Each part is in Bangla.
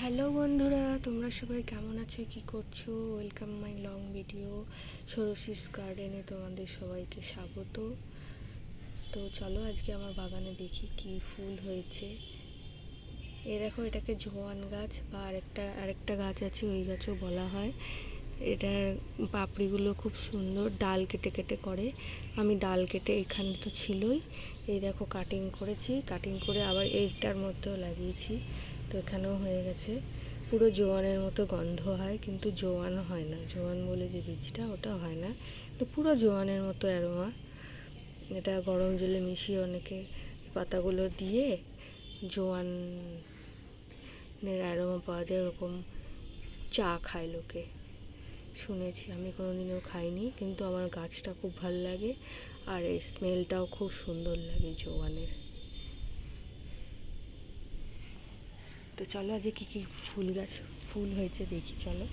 হ্যালো বন্ধুরা, তোমরা সবাই কেমন আছো? কি করছ? ওয়েলকাম মাই লং ভিডিও সরসিস গার্ডেনে তোমাদের সবাইকে স্বাগত। তো চলো আজকে আমার বাগানে দেখি কি ফুল হয়েছে। এ দেখো, এটাকে জোয়ান গাছ বা আরেকটা আরেকটা গাছ আছে, ওই গাছও বলা হয়। এটার পাপড়িগুলো খুব সুন্দর, ডাল কেটে কেটে করে। আমি ডাল কেটে এখানে তো ছিলই। এই দেখো কাটিং করেছি। কাটিং করে আবার এইটার মধ্যেও লাগিয়েছি। এখানেও হয়ে গেছে। পুরো জোয়ানের মতো গন্ধ হয়, কিন্তু জোয়ান হয় না। জোয়ান বলে যে বীজটা, ওটা হয় না। তো পুরো জোয়ানের মতো অ্যারোমা। এটা গরম জলে মিশিয়ে অনেকে পাতাগুলো দিয়ে জোয়ানের অ্যারোমা পাওয়া যায়, ওরকম চা খায় লোকে। শুনেছি, আমি কোনোদিনও খাইনি, কিন্তু আমার গাছটা খুব ভালো লাগে। আর এর স্মেলটাও খুব সুন্দর লাগে জোয়ানের। তো চলো আজকে কী কী ফুল গাছ, ফুল হয়েছে দেখি, চলো।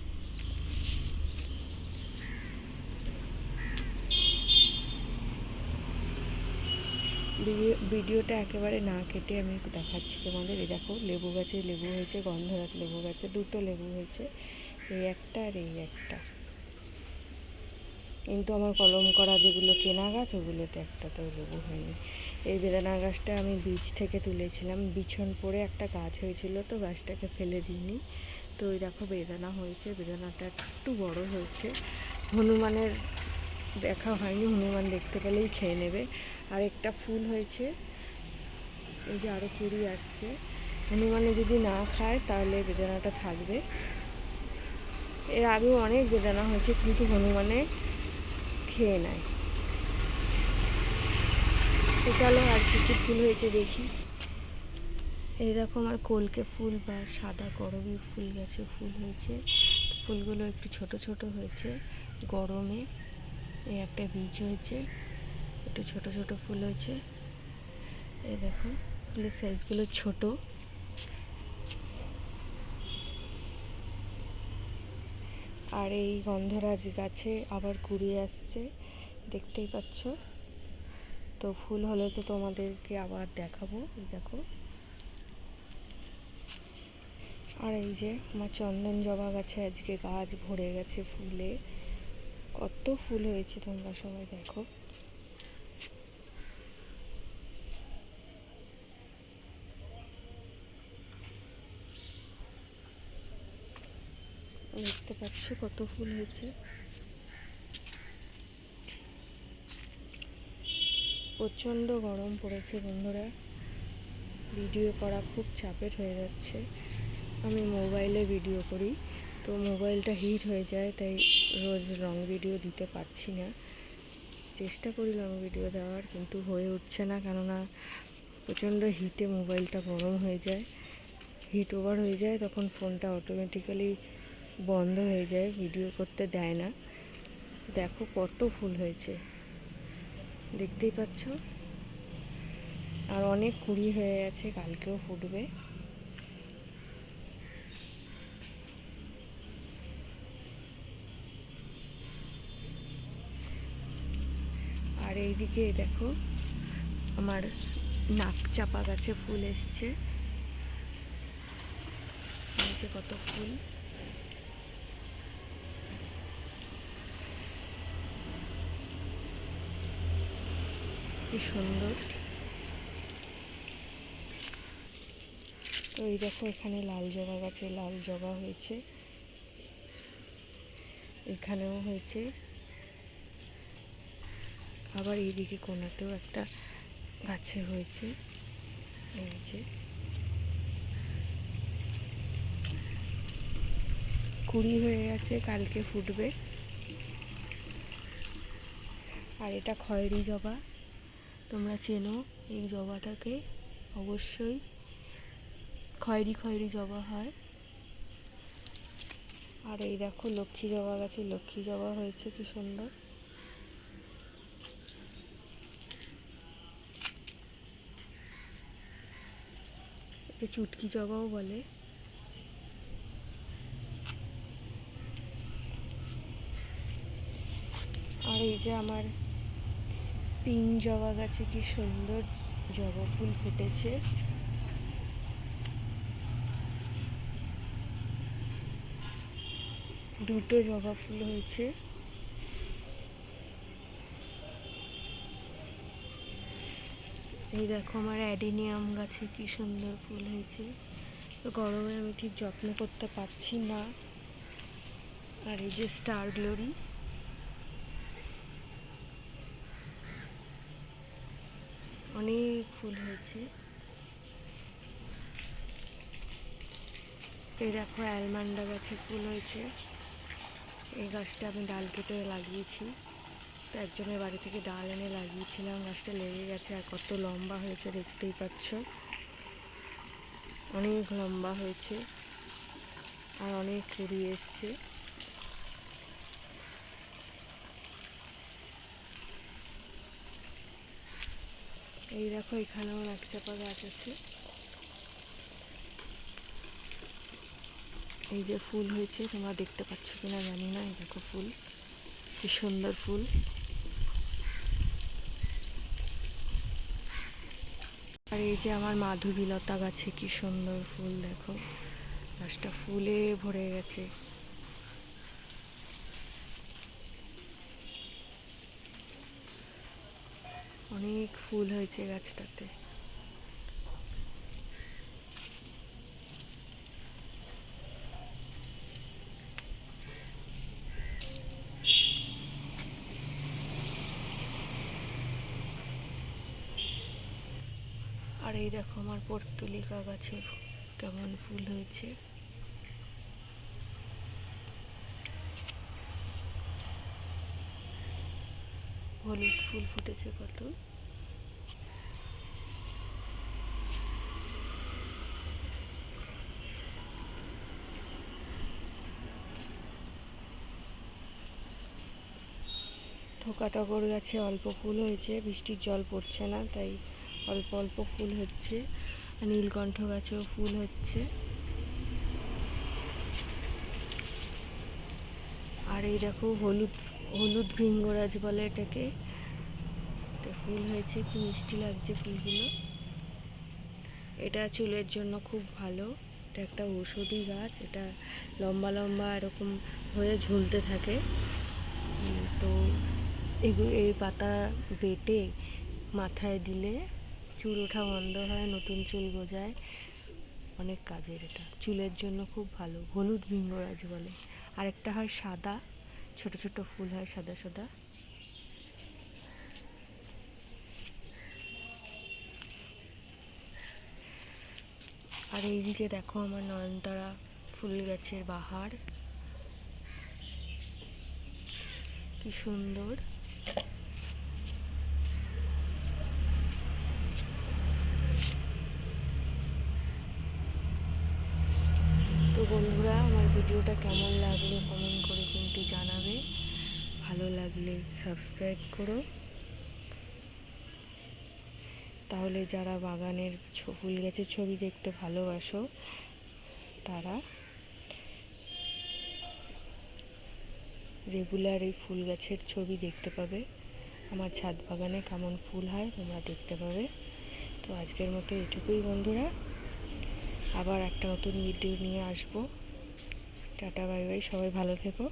ভিডিও, ভিডিওটা একেবারে না কেটে আমি দেখাচ্ছি তোমাদের। এই দেখো, লেবু গাছে লেবু হয়েছে, গন্ধরাজ লেবু গাছে, দুটো লেবু হয়েছে, এই একটা আর এই একটা। কিন্তু আমার কলম করা যেগুলো কেনা গাছ, ওগুলোতে একটাতেও লেবু হয়নি। এই বেদানা গাছটা আমি বীজ থেকে তুলেছিলাম। বিছন পড়ে একটা গাছ হয়েছিল তো গাছটাকে ফেলে দিইনি। তো ওই দেখো বেদানা হয়েছে। বেদানাটা একটু বড় হয়েছে। হনুমানের দেখা হয়নি। হনুমান দেখতে পেলেই খেয়ে নেবে। আর একটা ফুল হয়েছে। এই যে আরও কুড়ি আসছে। হনুমানে যদি না খায় তাহলে বেদানাটা থাকবে। এর আগেও অনেক বেদানা হয়েছে, কিন্তু হনুমানে খেয়ে নেয়। তো চলো আর কী কী ফুল হয়েছে দেখি। এই দেখো আমার কলকে ফুল বা সাদা করবি ফুল গাছে, ফুল হয়েছে। ফুলগুলো একটু ছোট ছোট হয়েছে গরমে। এই একটা বীজ হয়েছে, একটু ছোট ছোট ফুল হয়েছে। এই দেখো, ফুলের সাইজগুলো ছোট। আর এই গন্ধরাজ গাছে আবার কুড়িয়ে আসছে, দেখতেই পাচ্ছ। তো ফুল হলে তো তোমাদেরকে আবার দেখাবো, এই দেখো। আর এই যে আমার চন্দন জবা গাছে আজকে গাছ ভরে গেছে ফুলে। কত ফুল হয়েছে তোমরা সবাই দেখো। দেখতে পাচ্ছ কত ফুল হয়েছে। প্রচণ্ড গরম পড়েছে বন্ধুরা। ভিডিও করা খুব চাপের হয়ে যাচ্ছে। আমি মোবাইলে ভিডিও করি, তো মোবাইলটা হিট হয়ে যায়, তাই রোজ লং ভিডিও দিতে পারছি না। চেষ্টা করি লং ভিডিও দেওয়ার, কিন্তু হয়ে উঠছে না, কেননা প্রচণ্ড হিটে মোবাইলটা গরম হয়ে যায়। হিট ওভার হয়ে যায়, তখন ফোনটা অটোমেটিক্যালি বন্ধ হয়ে যায় ভিডিও করতে দেয় না। দেখো কত ফুল হয়েছে। দেখতেই পাচ্ছ? আর অনেক কুড়ি হয়ে গেছে, কালকেও ফুটবে। আর এইদিকে দেখো, আমার নাক চাপা গাছে, ফুল এসছে। কত ফুল। কি সুন্দর। তো এই দেখো এখানে লাল জবা গাছে লাল জবা হয়েছে। এখানেও হয়েছে। আবার এইদিকে কোনাতেও একটা গাছে হয়েছে। যে। কুড়ি হয়ে গেছে, কালকে ফুটবে। আর এটা খয়েরি জবা। তোমরা চেনো এই জবাটাকে? অবশ্যই। খয়েরি খয়েরি জবা হয়। আর এই দেখো, লক্ষ্মী জবা গাছে লক্ষ্মী জবা হয়েছে, কি সুন্দর। এতে চুটকি জবাও বলে। আর এই যে আমার পিঙ্ক জবা গাছে কি সুন্দর জবা ফুল ফুটেছে। দুটো জবা ফুল হয়েছে। এই দেখো আমার অ্যাডিনিয়াম গাছে কি সুন্দর ফুল হয়েছে। তো গরমে আমি ঠিক যত্ন করতে পারছি না। আর এই যে স্টার গ্লোরি। অনেক ফুল হয়েছে। এই দেখো অ্যালমান্ডা গাছে ফুল হয়েছে। এই গাছটা আমি ডাল কেটে লাগিয়েছি। তো একজনের বাড়ি থেকে ডাল এনে লাগিয়েছিলাম। গাছটা লেগে গেছে আর কত লম্বা হয়েছে দেখতেই পাচ্ছ। অনেক লম্বা হয়েছে আর অনেক কুড়ি এসছে। এই দেখো, এখানেও এক চাপা গাছ আছে। এই যে ফুল হয়েছে, তোমরা দেখতে পাচ্ছ কিনা জানি না, এই দেখো ফুল। কি সুন্দর ফুল। আর এই যে আমার মাধবীলতা গাছে কি সুন্দর ফুল, দেখো। গাছটা ফুলে ভরে গেছে। অনেক ফুল হয়েছে গাছটাতে। আর এই দেখো আমার পর্তুলিকা গাছে কেমন ফুল হয়েছে। হলুদ ফুল ফুটেছে কত। থোকা টগর গাছে অল্প ফুল হয়েছে, বৃষ্টির জল পড়ছে না, তাই অল্প অল্প ফুল হচ্ছে নীলকণ্ঠ গাছেও ফুল হচ্ছে। আর এই দেখো হলুদ হলুদ ভৃঙ্গরাজ বলে এটাকে। তো ফুল হয়েছে, কি মিষ্টি লাগছে ফুলগুলো। এটা চুলের জন্য খুব ভালো। এটা একটা ঔষধি গাছ, এটা লম্বা লম্বা এরকম হয়ে ঝুলতে থাকে। তো এগুলো এই পাতা বেটে মাথায় দিলে চুল ওঠা বন্ধ হয়, নতুন চুল গজায়। অনেক কাজের এটা। চুলের জন্য খুব ভালো, হলুদ ভৃঙ্গরাজ বলে। আরেকটা হয় সাদা। ছোট ছোট ফুল হয় সাদা সাদা। আর এইদিকে দেখো আমার নয়নতারা ফুল গাছের বাহার। কি সুন্দর। তো বন্ধুরা, আমার ভিডিওটা কেমন লাগল কমেন্ট করে কিন্তু জানাবে। ভালো লাগলে সাবস্ক্রাইব করো। তাহলে যারা বাগানের ফুল গাছের ছবি দেখতে ভালোবাসো, তারা রেগুলার এই ফুল গাছের ছবি দেখতে পাবে। আমার ছাদ বাগানে কেমন ফুল হয় তোমরা দেখতে পাবে। তো আজকের মতো এটুকুই বন্ধুরা। আবার একটা নতুন ভিডিও নিয়ে আসব। টাটা বাই বাই সবাই ভালো থেকো।